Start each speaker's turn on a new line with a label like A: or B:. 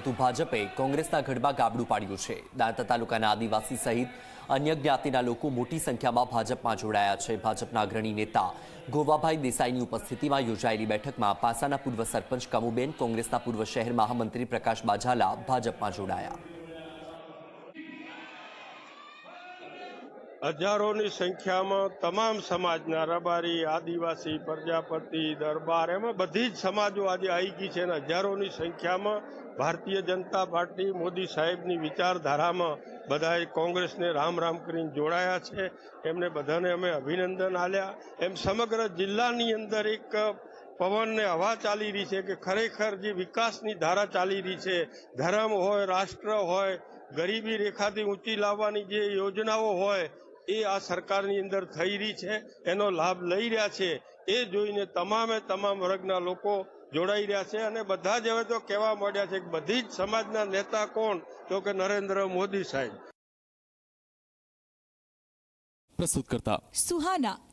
A: પરંતુ ભાજપે કોંગ્રેસના ગઢમાં ગાબડું પાડ્યું છે. દાંતા તાલુકાના આદિવાસી સહિત અન્ય જ્ઞાતિના લોકો મોટી સંખ્યામાં ભાજપમાં જોડાયા છે. ભાજપના અગ્રણી નેતા ગોવાભાઈ દેસાઈની ઉપસ્થિતિમાં યોજાયેલી બેઠકમાં પાસાના પૂર્વ સરપંચ કમુબેન, કોંગ્રેસના પૂર્વ શહેર મહામંત્રી પ્રકાશ બાજાલા ભાજપમાં જોડાયા.
B: હજારોની સંખ્યામાં તમામ સમાજના રબારી, આદિવાસી, પ્રજાપતિ, દરબાર, એમાં બધી જ સમાજો આજે આવી ગઈ છે અને હજારોની સંખ્યામાં ભારતીય જનતા પાર્ટી, મોદી સાહેબની વિચારધારામાં બધાએ કોંગ્રેસને રામ રામ કરીને જોડાયા છે. એમને બધાને અમે અભિનંદન આલ્યા. એમ સમગ્ર જિલ્લાની અંદર એક પવનને હવા ચાલી રહી છે કે ખરેખર જે વિકાસની ધારા ચાલી રહી છે, ધર્મ હોય, રાષ્ટ્ર હોય, ગરીબી રેખાથી ઊંચી લાવવાની જે યોજનાઓ હોય એ આ સરકારની અંદર થઈ રહી છે એનો લાભ લઈ રહ્યા છે એ જોઈને તમામે તમામ વર્ગના લોકો જોડાઈ રહ્યા છે અને બધા જ હવે તો કહેવા માંડ્યા છે કે બધી જ સમાજના નેતા કોણ? તો કે નરેન્દ્ર મોદી સાહેબ.
C: પ્રસ્તુત કરતા
D: સુહાના.